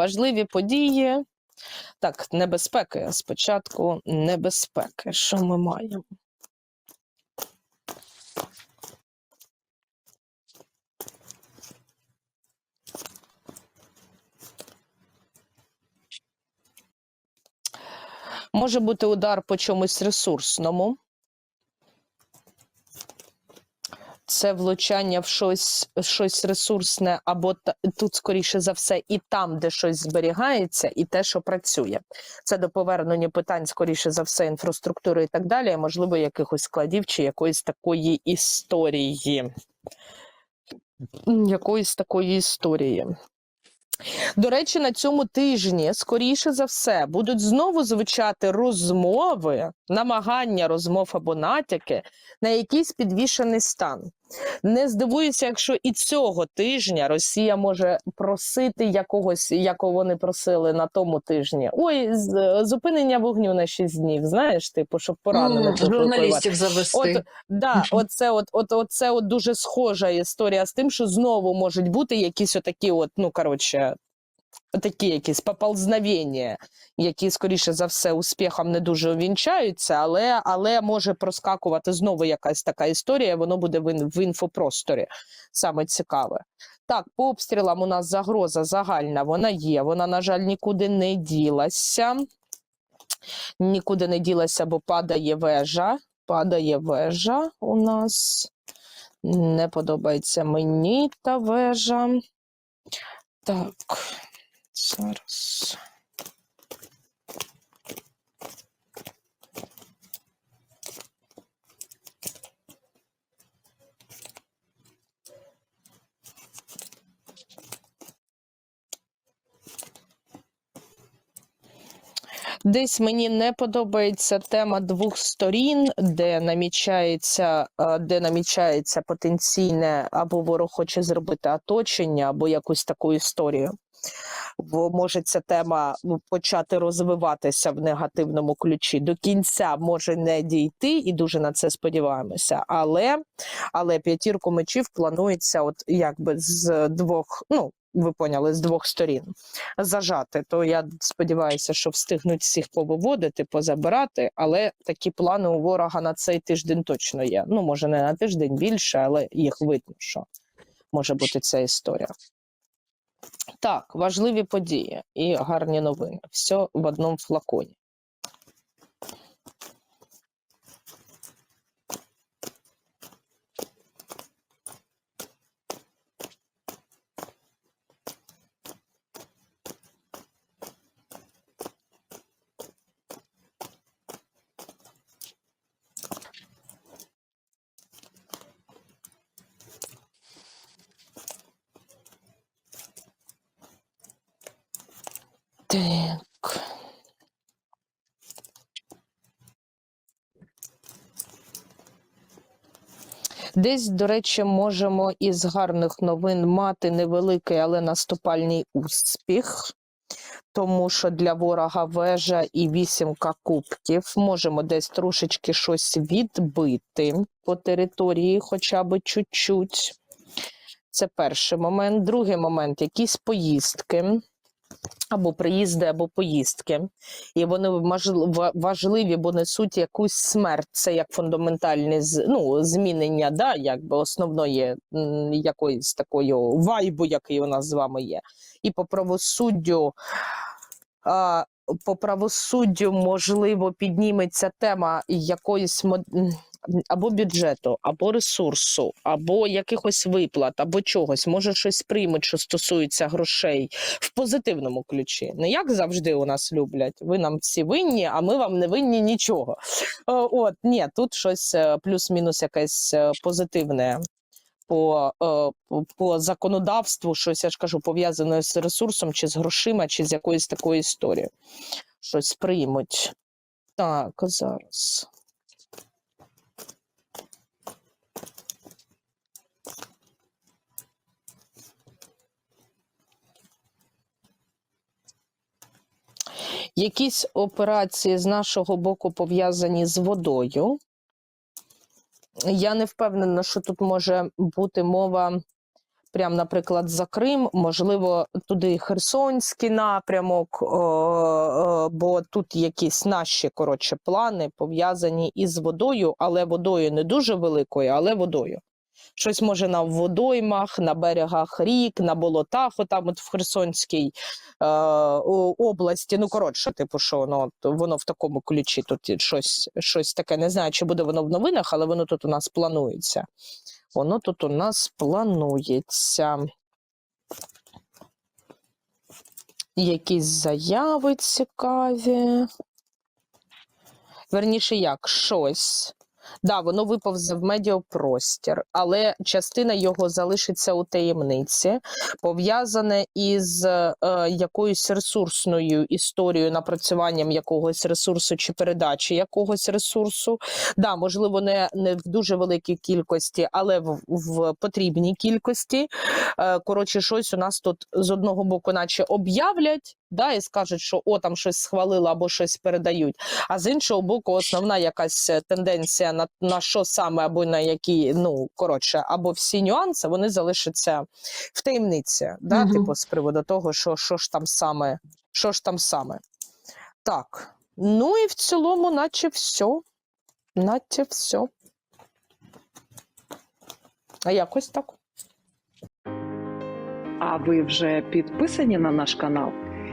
важливі події. Так, небезпеки. Спочатку небезпеки. Що ми маємо? Може бути удар по чомусь ресурсному. Це влучання в щось, щось ресурсне, або тут, скоріше за все, і там, де щось зберігається, і те, що працює. Це до повернення питань, скоріше за все, інфраструктури і так далі, можливо, якихось складів чи якоїсь такої історії. Якоїсь такої історії. До речі, на цьому тижні, скоріше за все, будуть знову звучати розмови, намагання розмов або натяки на якийсь підвішений стан. Не здивуюся, якщо і цього тижня Росія може просити якогось, якого вони просили на тому тижні. Ой, зупинення вогню на 6 днів. Знаєш, типу, щоб поранених mm, журналістів завести. От, да, оце от, от, оце от дуже схожа історія з тим, що знову можуть бути якісь отакі, от, ну коротше, такі якісь поползновення, які, скоріше за все, успіхом не дуже увінчаються, але, але може проскакувати знову якась така історія, воно буде в, в інфопросторі. Саме цікаве. Так, по обстрілам у нас загроза загальна, вона є. Вона, на жаль, нікуди не ділася. Нікуди не ділася, бо падає вежа. Падає вежа у нас. Не подобається мені та вежа. Так, зараз. Десь мені не подобається тема двох сторін, де намічається, е, де намічається потенційне або ворог хоче зробити оточення, або якусь таку історію. Може ця тема ну, почати розвиватися в негативному ключі. До кінця може не дійти, і дуже на це сподіваємося. Але, але п'ятірку мечів планується, от якби з двох, ну ви поняли, з двох сторін зажати. То я сподіваюся, що встигнуть всіх повиводити, позабирати. Але такі плани у ворога на цей тиждень точно є. Ну, може, не на тиждень більше, але їх видно, що може бути ця історія. Так, важливі події і гарні новини. Все в одному флаконі. Так. Десь, до речі, можемо із гарних новин мати невеликий, але наступальний успіх, тому що для ворога вежа і вісімка кубків можемо десь трошечки щось відбити по території, хоча б чуть-чуть. Це перший момент. Другий момент якісь поїздки. Або приїзди, або поїздки, і вони важливі, бо несуть якусь смерть. Це як фундаментальне ну, змінення, да, якби основної якоїсь такої вайбу, який у нас з вами є. І по правосуддю, а, по правосуддю, можливо, підніметься тема якоїсь або бюджету, або ресурсу, або якихось виплат, або чогось. Може, щось приймуть, що стосується грошей в позитивному ключі. Не як завжди у нас люблять. Ви нам всі винні, а ми вам не винні нічого. Е, От ні, тут щось е, плюс-мінус якесь е, позитивне. По, по законодавству, щось я ж кажу, пов'язане з ресурсом, чи з грошима, чи з якоюсь такою історією. Щось приймуть. Так, зараз. Якісь операції з нашого боку пов'язані з водою. Я не впевнена, що тут може бути мова прям, наприклад, за Крим, можливо, туди Херсонський напрямок, бо тут якісь наші коротше плани пов'язані із водою, але водою не дуже великою, але водою. Щось може на водоймах, на берегах рік, на болотах, отам от в Херсонській е, області. Ну, коротше, типу, що воно, воно в такому ключі. Тут щось, щось таке. Не знаю, чи буде воно в новинах, але воно тут у нас планується. Воно тут у нас планується. Якісь заяви цікаві. Верніше, як щось. Да, воно виповзе в медіапростір, але частина його залишиться у таємниці, пов'язане із е, якоюсь ресурсною історією, напрацюванням якогось ресурсу чи передачі якогось ресурсу. Да, можливо, не, не в дуже великій кількості, але в, в потрібній кількості. Е, коротше, щось у нас тут з одного боку, наче об'являть, да, і скажуть, що о, там щось схвалили або щось передають. А з іншого боку, основна якась е, тенденція на, на що саме, або на які, ну коротше, або всі нюанси, вони залишаться в таємниці, да, Мгм. типу, з приводу того, що, що ж там саме, що ж там саме. Так. Ну і в цілому, наче все. Наче все. А якось так. А ви вже підписані на наш канал?